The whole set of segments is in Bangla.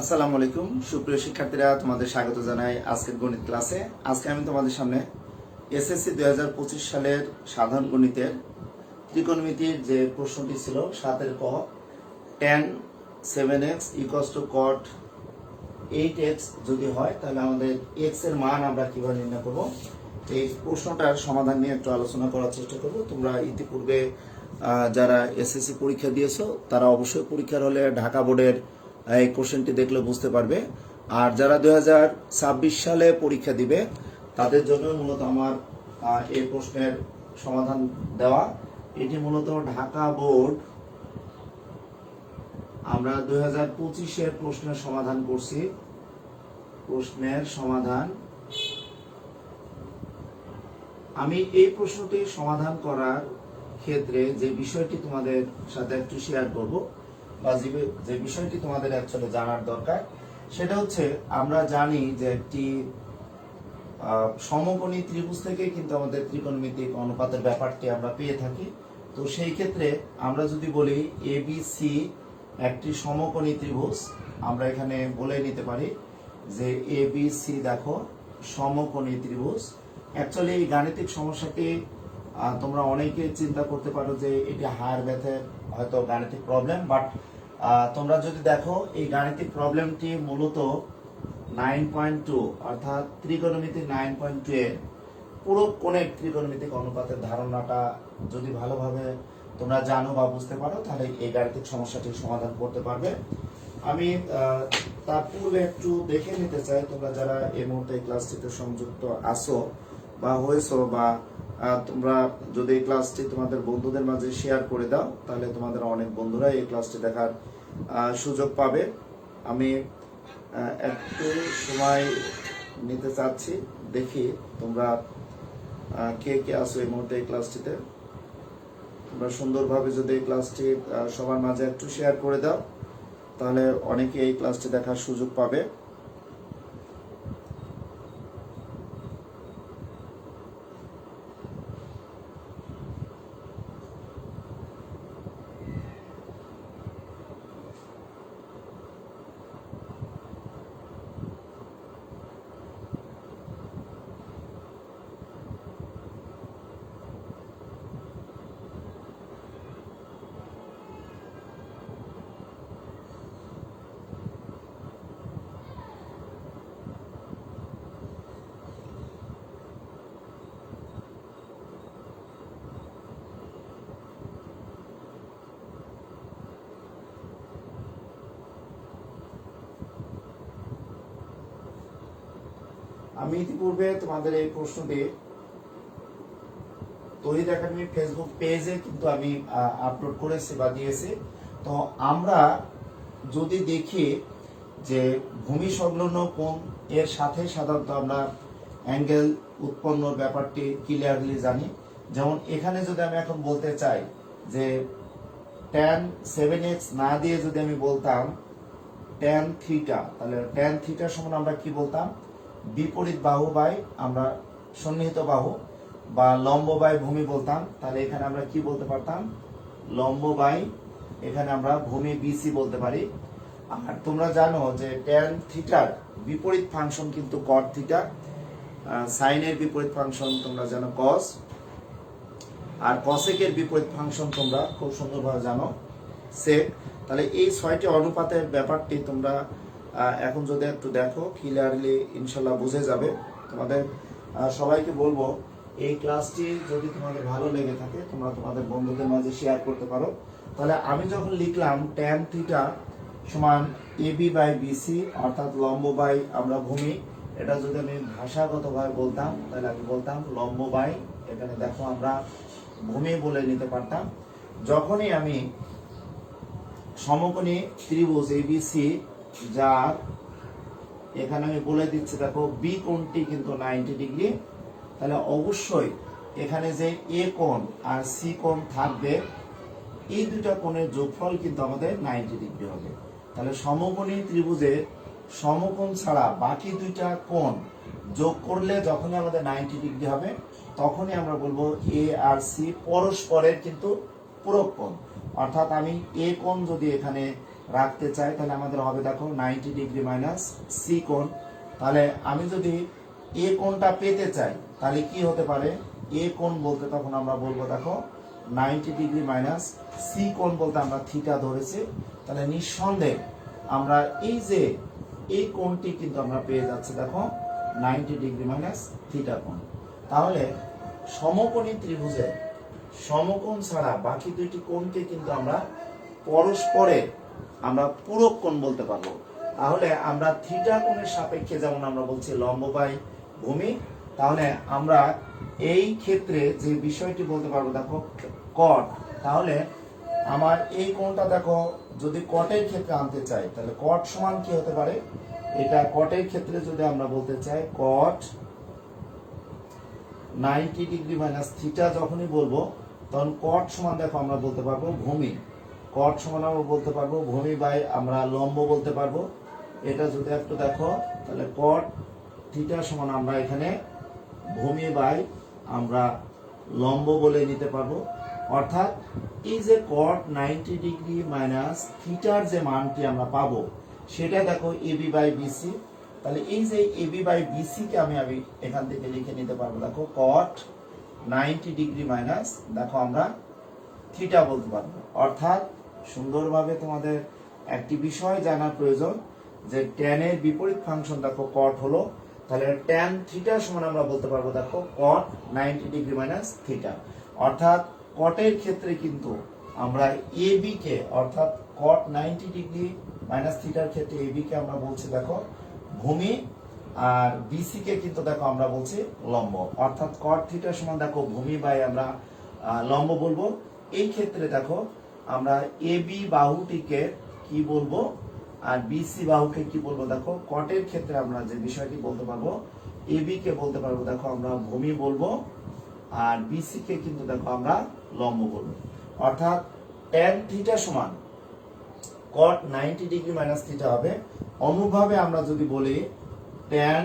আসসালামু আলাইকুম। সুপ্রিয় শিক্ষার্থীরা, তোমাদের স্বাগত জানাই আজকের গণিত ক্লাসে। আজকে আমি তোমাদের সামনে এসএসসি দুই হাজার পঁচিশ সালের সাধারণ গণিতের ত্রিকোণমিতির যে প্রশ্নটি ছিল, সাতের ক tan seven x x two cot eight x যদি হয়, তাহলে আমাদের এক্সের মান আমরা কীভাবে নির্ণয় করব? এই প্রশ্নটার সমাধান নিয়ে একটু আলোচনা করার চেষ্টা করব। তোমরা ইতিপূর্বে যারা এসএসসি পরীক্ষা দিয়েছ, তারা অবশ্যই পরীক্ষার হলে ঢাকা বোর্ডের এই কোশ্চেনটি দেখলে বুঝতে পারবে। আর যারা দুই হাজার ছাব্বিশ সালে পরীক্ষা দিবে, তাদের জন্য মূলত আমার এই প্রশ্নের সমাধান দেওয়া। এটি মূলত ঢাকা বোর্ড। আমরা দুই হাজার পঁচিশের প্রশ্নের সমাধান করছি। প্রশ্নের সমাধান। আমি এই প্রশ্নটি সমাধান করার ক্ষেত্রে যে বিষয়টি তোমাদের সাথে একটু শেয়ার করব বা যে- বিষয়টি তোমাদের অ্যাকচুয়ালি জানার দরকার, সেটা হচ্ছে আমরা জানি যে একটি সমকোণী ত্রিভুজ থেকে কিন্তু আমাদের ত্রিকোণমিতিক অনুপাতের ব্যাপারটি আমরা পেয়ে থাকি। তো সেই ক্ষেত্রে আমরা যদি বলি এ সি একটি সমকোণী ত্রিভুজ, আমরা এখানে বলে নিতে পারি যে এ সি দেখো, সমকোণী ত্রিভুজ। অ্যাকচুয়ালি এই গাণিতিক সমস্যাটি তোমরা অনেকে চিন্তা করতে পারো যে এটি হায়ার ম্যাথের হয়তো গাণিতিক প্রবলেম বাট তোমরা যদি দেখো, এই গাণিতিক প্রবলেমটি মূলত নাইন পয়েন্ট টু অর্থাৎ ত্রিকোণমিতি নাইন পয়েন্ট টু এর পুরো কোণের ত্রিকোণমিতিক অনুপাতের ধারণাটা যদি ভালোভাবে তোমরা জানো বা বুঝতে পারো, তাহলে এই গাণিতিক সমস্যাটির সমাধান করতে পারবে। আমি তার পূর্বে একটু দেখে নিতে চাই, তোমরা যারা এই মুহূর্তে ক্লাসটিতে সংযুক্ত আসো বা হয়েছো বা তোমরা যদি এই ক্লাসটি তোমাদের বন্ধুদের মাঝে শেয়ার করে দাও, তাহলে তোমাদের অনেক বন্ধুরা এই ক্লাসটি দেখার সুযোগ পাবে। আমি একটু সময় নিতে চাচ্ছি। দেখি তোমরা কে কে আসো এই মুহূর্তে এই ক্লাসটিতে তোমরা সুন্দরভাবে যদি এই ক্লাসটি সবার মাঝে একটু শেয়ার করে দাও, তাহলে অনেকে এই ক্লাসটি দেখার সুযোগ পাবে। আমি ইতিপূর্বে তোমাদের এই প্রশ্নটি তহিদ একাডেমি ফেসবুক পেজে কিন্তু আমি আপলোড করেছি বা দিয়েছি। তো আমরা যদি দেখি যে ভূমি সংলগ্ন কোন এর সাথে সাধারণত আমরা অ্যাঙ্গেল উৎপন্নর ব্যাপারটি ক্লিয়ারলি জানি। যেমন এখানে যদি আমি এখন বলতে চাই যে ট্যান সেভেন এক্স না দিয়ে যদি আমি বলতাম ট্যান থিটা তাহলে ট্যান থিটার সমান আমরা কি বলতাম? বিপরীত বাহু বাই আমরা সন্নিহিত বাহু বা লম্ব বাই ভূমি বলতাম, তাহলে এখানে আমরা কি বলতে পারতাম? লম্ব বাই, এখানে আমরা ভূমি বিসি বলতে পারি। আর তোমরা জানো যে ট্যান থিটার বিপরীত ফাংশন কিন্তু কট থিটা সাইনের বিপরীত ফাংশন তোমরা জানো কস আর কসেকের বিপরীত ফাংশন তোমরা খুব সুন্দরভাবে জানো সেক তাহলে এই ছয়টি অনুপাতের ব্যাপারটি তোমরা এখন যদি একটু দেখো ক্লিয়ারলি ইনশাল্লাহ বুঝে যাবে। তোমাদের সবাইকে বলব, এই ক্লাসটি যদি তোমাদের ভালো লেগে থাকে, তোমরা তোমাদের বন্ধুদের মাঝে শেয়ার করতে পারো। তাহলে আমি যখন লিখলাম ট্যান থিটা সমান A B by B C অর্থাৎ লম্ব বাই আমরা ভূমি, এটা যদি আমি ভাষাগতভাবে বলতাম, তাহলে আমি বলতাম লম্ব বাই, এখানে দেখো আমরা ভূমি বলে নিতে পারতাম। যখনই আমি সমকোণী ত্রিভুজ এবিসি যার, এখানে আমি বলে দিচ্ছি, দেখো বি কোণটি কিন্তু নাইনটি ডিগ্রি তাহলে অবশ্যই এখানে যে এ কোণ আর সি কোণ থাকবে, এই দুটা কোণের যোগফল কিন্তু আমাদের নাইনটি ডিগ্রি হবে। তাহলে সমকোণী ত্রিভুজের সমকোণ ছাড়া বাকি দুইটা কোণ যোগ করলে যখনই আমাদের নাইনটি ডিগ্রি হবে, তখনই আমরা বলব এ আর সি পরস্পরের কিন্তু পূরক কোণ। অর্থাৎ আমি এ কোণ যদি এখানে রাখতে চাই, তাহলে আমাদের হবে দেখো নাইনটি ডিগ্রি মাইনাস সি কোণ। তাহলে আমি যদি এ কোণটা পেতে চাই, তাহলে কি হতে পারে? এ কোণ বলতে তখন আমরা বলব দেখো নাইনটি ডিগ্রি মাইনাস সি কোণ বলতে আমরা থিটা ধরেছি। তাহলে নিঃসন্দেহে আমরা এই যে এই কোণটি কিন্তু আমরা পেয়ে যাচ্ছি দেখো নাইনটি ডিগ্রি মাইনাস থিটা কোণ। তাহলে সমকোণী ত্রিভুজে সমকোণ ছাড়া বাকি দুইটি কোণকে কিন্তু আমরা পরস্পরে আমরা পূরক কোণ বলতে পারব। তাহলে আমরা থিটা কোণের সাপেক্ষে যেমন আমরা বলছি লম্ব ভূমি, তাহলে আমরা এই ক্ষেত্রে যে বিষয়টি বলতে পারব, দেখো কট তাহলে আমার এই কোণটা দেখো, যদি কটের ক্ষেত্রে আনতে চাই, তাহলে কট সমান কি হতে পারে? এটা কটের ক্ষেত্রে যদি আমরা বলতে চাই cot ninety degree minus theta যখনই বলব, তখন কট সমান দেখো আমরা বলতে পারব ভূমি। কট সমান আমরা বলতে পারব, ভূমি বাই আমরা লম্ব বলতে পারব। এটা যদি একটু দেখো, তাহলে কট থিটা সমান আমরা এখানে ভূমি বাই আমরা লম্ব বলে নিতে পারব। অর্থাৎ এই যে কট নাইনটি ডিগ্রি মাইনাস থিটার যে মানটি আমরা পাবো, সেটা দেখো এবি বাই বিসি তাহলে এই যে এবি বাই বিসি কে আমি আমি এখান থেকে লিখে নিতে পারব। দেখো কট নাইনটি ডিগ্রি মাইনাস, দেখো আমরা থিটা বলতে পারব। অর্থাৎ সুন্দরভাবে তোমাদের একটি বিষয় জানার প্রয়োজন যে ট্যানের বিপরীত ফাংশন দেখো কট হলো, তাহলে ট্যান থিটা সমান আমরা বলতে পারব দেখো cot ninety degree minus theta অর্থাৎ কটের ক্ষেত্রে কিন্তু আমরা এ কে, অর্থাৎ কট নাইনটি ডিগ্রি মাইনাস থিটার ক্ষেত্রে এ কে আমরা বলছি দেখো ভূমি, আর বিসি কে কিন্তু দেখো আমরা বলছি লম্ব। অর্থাৎ কট থিটা সমান দেখো ভূমি বাই আমরা লম্ব বলব। এই ক্ষেত্রে দেখো আমরা এ বি বাহুটিকে কি বলব আর বিসি বাহুকে কি বলব? দেখো কটের ক্ষেত্রে আমরা যে বিষয়টি বলতে পারব এ বি কে বলতে পারব, দেখো, আমরা ভূমি বলব আর বিসি কে কিন্তু দেখো আমরা লম্ব বলব। অর্থাৎ tan থিটা সমান cot 90 ডিগ্রি মাইনাস থিটা হবে। অনুভাবে আমরা যদি বলি tan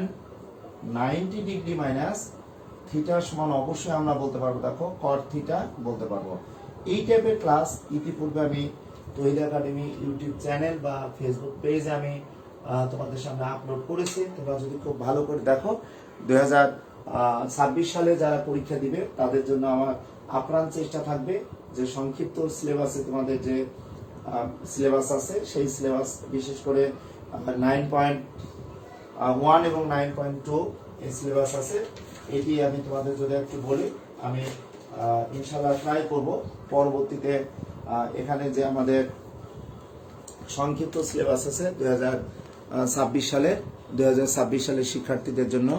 90 ডিগ্রি মাইনাস থিটা সমান অবশ্যই আমরা বলতে পারব, দেখো, cot থিটা বলতে পারব। এই টাইপের ক্লাস ইতিপূর্বে আমি তৈরি একাডেমি ইউটিউব চ্যানেল বা ফেসবুক পেজে আমি তোমাদের সামনে আপলোড করেছি। তোমরা যদি খুব ভালো করে দেখো, দুই ছাব্বিশ সালে যারা পরীক্ষা দিবে, তাদের জন্য আমার আপ্রাণ চেষ্টা থাকবে যে সংক্ষিপ্ত সিলেবাসে তোমাদের যে সিলেবাস আছে, সেই সিলেবাস বিশেষ করে নাইন পয়েন্ট ওয়ান এবং নাইন পয়েন্ট টু এই সিলেবাস আছে। এটি আমি তোমাদের যদি একটু বলি, আমি ইনশাল্লাহ ট্রাই করব। পরবর্তীতে এখানে যে আমাদের সংক্ষিপ্ত সিলেবাস আছে, দুই ছাব্বিশ সালে, দুই সালের শিক্ষার্থীদের জন্য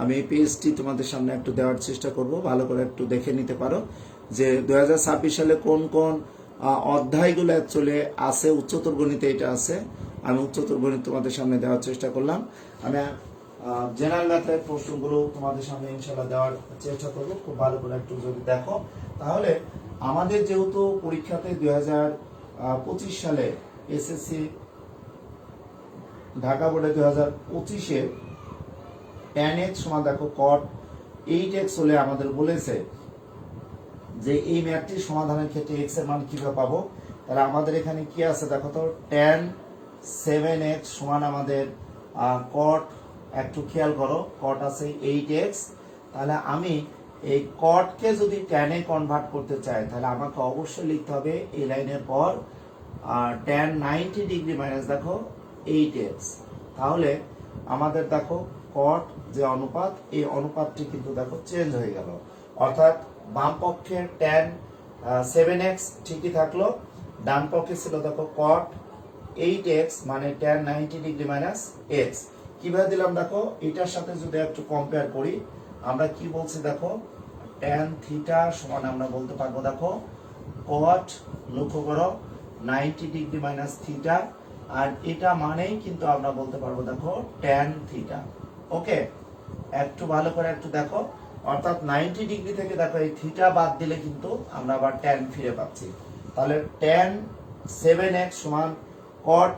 আমি এই পেজটি তোমাদের সামনে একটু দেওয়ার চেষ্টা করব। ভালো করে একটু দেখে নিতে পারো যে দুই হাজার ছাব্বিশ সালে কোন কোন অধ্যায়গুলো অ্যাকচুয়ালি আছে, উচ্চতর গণিতে এটা আছে। আমি উচ্চতর গণিত তোমাদের সামনে দেওয়ার চেষ্টা করলাম। আমি জেনারেল ম্যাথের প্রশ্নগুলো তোমাদের সামনে ইনশাল্লাহ দেওয়ার চেষ্টা করব। খুব ভালো করে একটু যদি দেখো, তাহলে আমাদের যেহেতু পরীক্ষাতে দুই পঁচিশ সালে এসএসসি ঢাকা বোর্ডে দুই হাজার পঁচিশে টেন এক্স সমান দেখো কট এইট এক্স হলে আমাদের বলেছে যে এই ম্যাথটির সমাধানের ক্ষেত্রে এক্সের মান কীভাবে পাবো। তাহলে আমাদের এখানে কি আছে দেখো তো টেন সেভেন এক্স সমান আমাদের কট একটু খেয়াল করো কট আছে এইট এক্স তাহলে আমি এই কটকে যদি টেনে কনভার্ট করতে চাই, তাহলে আমাকে অবশ্যই লিখতে হবে এই লাইনের পর টেন নাইনটি ডিগ্রি মাইনাস দেখো এইট এক্স তাহলে আমাদের দেখো কট যে অনুপাত, এই অনুপাতটি কিন্তু দেখো চেঞ্জ হয়ে গেল। অর্থাৎ বাম পক্ষের টেন সেভেন এক্স ঠিকই থাকল, ডান পক্ষে ছিল দেখো কট এইট এক্স মানে tan ninety degree minus x কীভাবে দিলাম দেখো? এটার সাথে যদি একটু কম্পেয়ার করি, আমরা কি বলছি দেখো? টেন থিটা সমান আমরা বলতে পারব দেখো কট লক্ষ্য করো নাইনটি ডিগ্রি মাইনাস থিটা আর এটা মানেই কিন্তু আমরা বলতে পারব দেখো টেন থিটা ওকে একটু ভালো করে একটু দেখো। অর্থাৎ নাইনটি ডিগ্রি থেকে দেখো, এই থিটা বাদ দিলে কিন্তু আমরা আবার টেন ফিরে পাচ্ছি। তাহলে টেন সেভেন এক্স সমান কট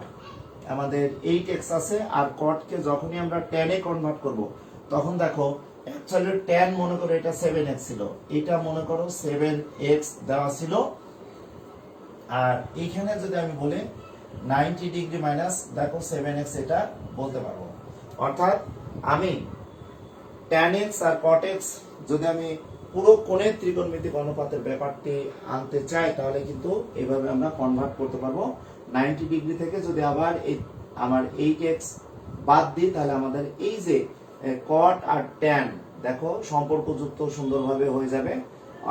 আমাদের এইট এক্স আছে, আর কটকে যখনই আমরা টেনে কনভার্ট করব, তখন দেখো অ্যাকচুয়ালি টেন মনে করো এটা সেভেন এক্স ছিল। এটা মনে করো সেভেন এক্স দেওয়া ছিল। আর এইখানে যদি আমি বলি নাইনটি ডিগ্রি মাইনাস দেখো সেভেন এক্স এটা বলতে পারব। অর্থাৎ আমি ট্যান এক্স আর কট এক্স যদি আমি পুরো কোণের ত্রিকোণমিতিক অনুপাতের ব্যাপারটি আনতে চাই, তাহলে কিন্তু এভাবে আমরা কনভার্ট করতে পারব। নাইনটি ডিগ্রি থেকে যদি আবার এই আমার এইট এক্স বাদ দিই, তাহলে আমাদের এই যে কট আর ট্যান দেখো সম্পর্কযুক্ত সুন্দরভাবে হয়ে যাবে।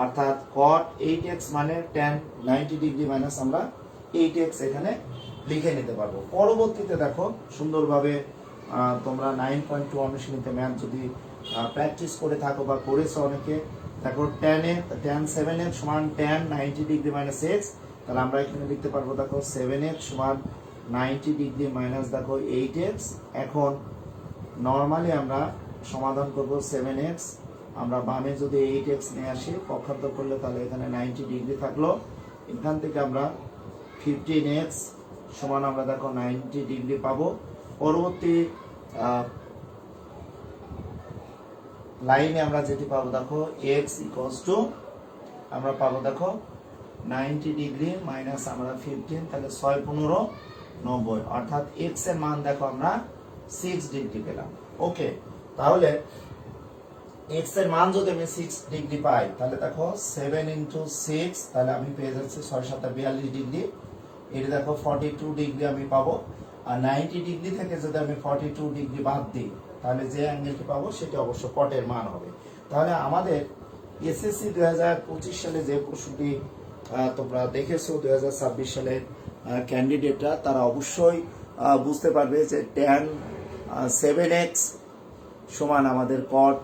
অর্থাৎ কট এইট এক্স মানে ট্যান নাইনটি ডিগ্রি মাইনাস আমরা এইট এক্স এখানে লিখে নিতে পারব। পরবর্তীতে দেখো সুন্দরভাবে তোমরা নাইন পয়েন্ট টু যদি প্র্যাকটিস করে থাকো বা করেছ অনেকে, দেখো ট্যান এ ট্যান সেভেন এক্স সমান tan ninety degree minus x তাহলে আমরা এখানে লিখতে পারব, দেখো সেভেন এক্স সমান নাইনটি ডিগ্রি মাইনাস দেখো এইট এক্স এখন নর্মালি আমরা সমাধান করব সেভেন এক্স আমরা বামে যদি এইট এক্স নিয়ে আসি, পক্ষান্তর করলে তাহলে এখানে নাইনটি ডিগ্রি থাকল। এখান থেকে আমরা ফিফটিন এক্স সমান আমরা, দেখো নাইনটি ডিগ্রি পাবো। পরবর্তী লাইনে আমরা যেটি পাবো, দেখো এক্স ইকোয়ালস টু আমরা পাবো, দেখো নাইনটি ডিগ্রি মাইনাস আমরা ফিফটিন তাহলে ছয় পনেরো নব্বই। অর্থাৎ এক্সের মান দেখো আমরা সিক্স ডিগ্রি পেলাম। ওকে তাহলে এক্সের মান যদি আমি সিক্স ডিগ্রি পাই, তাহলে দেখো সেভেন ইন্টু সিক্স তাহলে আমি পেয়ে যাচ্ছি ছয় সাতটা বিয়াল্লিশ ডিগ্রি। এটা দেখো ফর্টি টু ডিগ্রি আমি পাবো। আর নাইনটি ডিগ্রি থেকে যদি আমি ফর্টি টু ডিগ্রি বাদ দিই, তাহলে যে অ্যাঙ্গেলটি পাবো সেটি অবশ্য কটের মান হবে। তাহলে আমাদের এসএসসি দুই হাজার পঁচিশ সালে যে প্রশ্নটি তোমরা দেখেছ দুই হাজার ছাব্বিশ সালের ক্যান্ডিডেটরা তারা অবশ্যই বুঝতে পারবে যে ট্যান সেভেন এক্স সমান আমাদের কট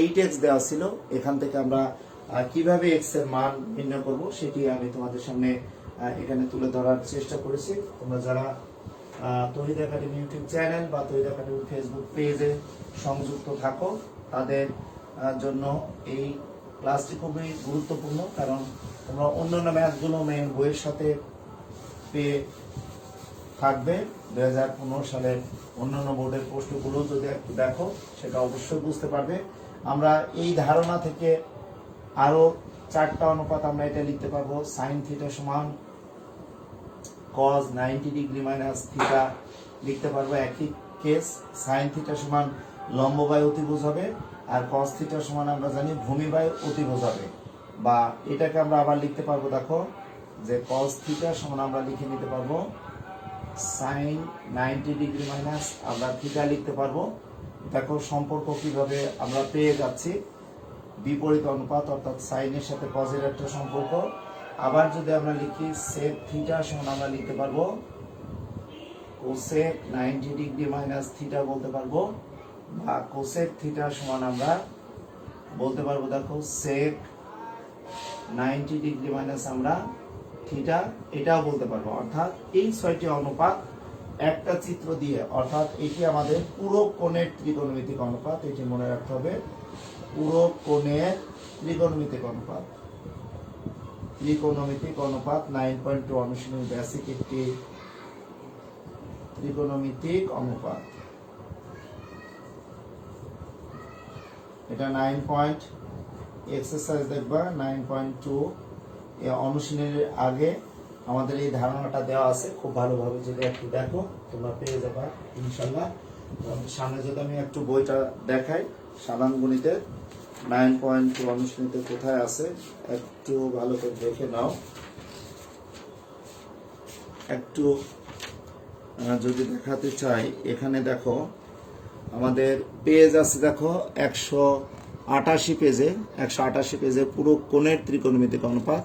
এইট এক্স দেওয়া ছিল। এখান থেকে আমরা কীভাবে এক্সের মান নির্ণয় করব সেটি আমি তোমাদের সামনে এখানে তুলে ধরার চেষ্টা করেছি। তোমরা যারা তহিদ একাডেমি ইউটিউব চ্যানেল বা তহিদ একাডেমি ফেসবুক পেজে সংযুক্ত থাকো, তাদের জন্য এই ক্লাসটি খুবই গুরুত্বপূর্ণ। কারণ তোমরা অন্যান্য ম্যাথগুলো মেন বইয়ের সাথে পেয়ে থাকবে। দু হাজার পনেরো সালের অন্যান্য বোর্ডের প্রশ্নগুলো যদি একটু দেখো, সেটা অবশ্যই বুঝতে পারবে। আমরা এই ধারণা থেকে আরও চারটা অনুপাত আমরা এটা লিখতে পারব। সাইন থিটা সমান cos ninety degree minus theta লিখতে পারব একই কেস সাইন থিটা সমান লম্ব অতিভুজ হবে আর কস থিটা সমান আমরা জানি ভূমি অতিভুজ হবে। বা এটাকে আমরা আবার লিখতে পারব, দেখো, যে কস থিটা সমান আমরা লিখে নিতে পারব সাইন নাইনটি ডিগ্রি মাইনাস আমরা থিটা লিখতে পারব। দেখো, সম্পর্ক কীভাবে আমরা পেয়ে যাচ্ছি। বিপরীত অনুপাত, অর্থাৎ সাইনের সাথে কজের একটা সম্পর্ক। আবার যদি আমরা লিখি সেক থিটা সমান আমরা লিখতে পারব cosec ninety degree minus theta বলতে পারব, বা কোসেক থিটা সমান আমরা বলতে পারব, দেখো সেক নাইনটি ডিগ্রি মাইনাস আমরা থিটা এটাও বলতে পারব। অর্থাৎ এই ছয়টি অনুপাত একটা চিত্র দিয়ে, অর্থাৎ এটি আমাদের পুরো কোণের ত্রিকোণমিতিক অনুপাত, এটি মনে রাখতে হবে, পুরো কোণের ত্রিকোণমিতিক অনুপাত। ত্রিকোণমিতিক অনুপাত নাইন পয়েন্ট টু অনুশীলনী বেসিক একটি ত্রিকোণমিতিক অনুপাত। এটা নাইন পয়েন্ট এক্সারসাইজ দেখবা নাইন পয়েন্ট টু অনুশীলনের আগে আমাদের এই ধারণাটা দেওয়া আছে। খুব ভালোভাবে যদি একটু দেখো, তোমরা পেয়ে যাবা ইনশাল্লাহ সামনে যদি আমি একটু বইটা দেখাই, সাধারণ গণিতের নাইন পয়েন্ট টু অনুশীলনীতে কোথায় আছে, একটু ভালো করে দেখে নাও। একটু যদি দেখাতে চাই, এখানে দেখো, আমাদের পেজ আছে, দেখো, একশো আটাশি পেজে, একশো আটাশি পেজে পুরো কোণের ত্রিকোণমিতিক অনুপাত।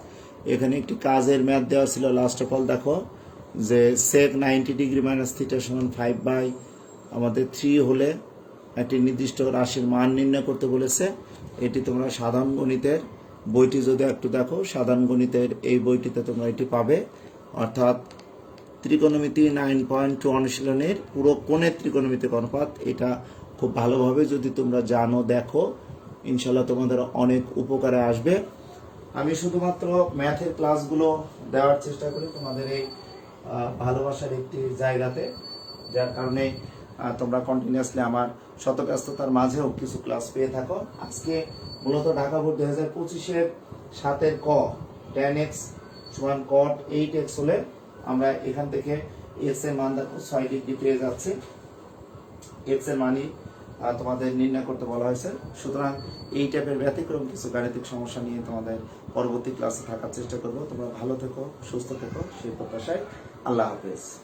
এখানে একটি কাজের ম্যাথ দেওয়া ছিল। লাস্ট অফ অল দেখো, যে sec ninety degree minus theta সমান ফাইভ বাই আমাদের থ্রি হলে একটি নির্দিষ্ট রাশির মান নির্ণয় করতে বলেছে। এটি তোমরা সাধারণ গণিতের বইটি যদি একটু দেখো, সাধারণ গণিতের এই বইটিতে তোমরা এটি পাবে। অর্থাৎ ত্রিকোণমিতি নাইন পয়েন্ট টু অনুশীলনের পুরো কোণের ত্রিকোণমিতিক অনুপাত, এটা খুব ভালোভাবে যদি তোমরা জানো, দেখো ইনশাল্লাহ তোমাদের অনেক উপকারে আসবে। আমি শুধুমাত্র ম্যাথের ক্লাসগুলো দেওয়ার চেষ্টা করি তোমাদের এই ভালোবাসার একটি জায়গাতে, যার কারণে তোমরা কন্টিনিউয়াসলি আমার শতব্যস্ততার মাঝেও কিছু ক্লাস পেয়ে থাকো। আজকে মূলত ঢাকা বোর্ড দুই হাজার পঁচিশের সাতের ক টেন এক্স সমান কট এইট এক্স হলে আমরা এখান থেকে এক্সের মান দেখো ছয় ডিগ্রি পেয়ে যাচ্ছি। এক্সের মানই তোমাদের নির্ণয় করতে বলা হয়েছে। সুতরাং এই টাইপের ব্যতিক্রম কিছু গাণিতিক সমস্যা নিয়ে তোমাদের পরবর্তী ক্লাসে থাকার চেষ্টা করব। তোমরা ভালো থেকো, সুস্থ থেকো। সেই প্রত্যাশায় আল্লাহ হাফেজ।